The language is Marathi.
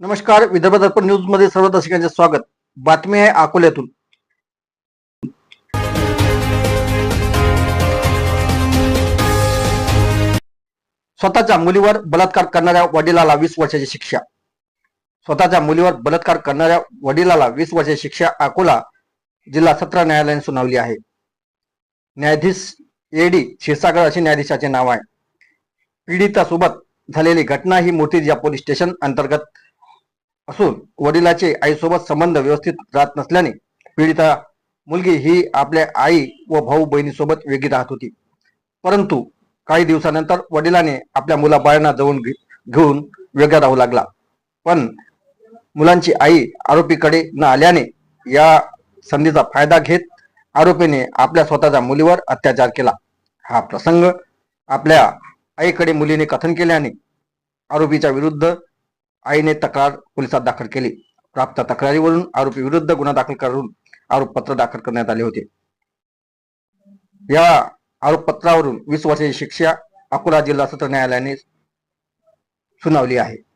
नमस्कार विदर्भ दर्पण न्यूजमध्ये सर्व दर्शकांचे स्वागत. बातमी आहे अकोल्यातून. स्वतःच्या मुलीवर बलात्कार करणाऱ्या वडिलाला वीस वर्षाची शिक्षा. स्वतःच्या मुलीवर बलात्कार करणाऱ्या वडिलाला वीस वर्षाची शिक्षा अकोला जिल्हा सत्र न्यायालयाने सुनावली आहे. न्यायाधीश एडी क्षीरसागर असे न्यायाधीशाचे नाव आहे. पीडितासोबत झालेली घटना ही मोठी या पोलीस स्टेशन अंतर्गत असून वडिलाचे आईसोबत संबंध व्यवस्थित राहत नसल्याने पीडिता मुलगी ही आपल्या आई व भाऊ बहिणीसोबत वेगळी राहत होती. परंतु काही दिवसानंतर वडिलाने आपल्या मुलाबाळांना जवळ घे- घेऊन वेगळा राहू लागला. पण मुलांची आई आरोपीकडे न आल्याने या संधीचा फायदा घेत आरोपीने आपल्या स्वतःच्या मुलीवर अत्याचार केला. हा प्रसंग आपल्या आईकडे मुलीने कथन केल्याने आरोपीच्या विरुद्ध आईने तक्रार पोलिसात दाखल केली. प्राप्त तक्रारीवरून आरोपी विरुद्ध गुन्हा दाखल करून आरोपपत्र दाखल करण्यात आले होते. या आरोपपत्रावरून वीस वर्षाची शिक्षा अकोला जिल्हा सत्र न्यायालयाने सुनावली आहे.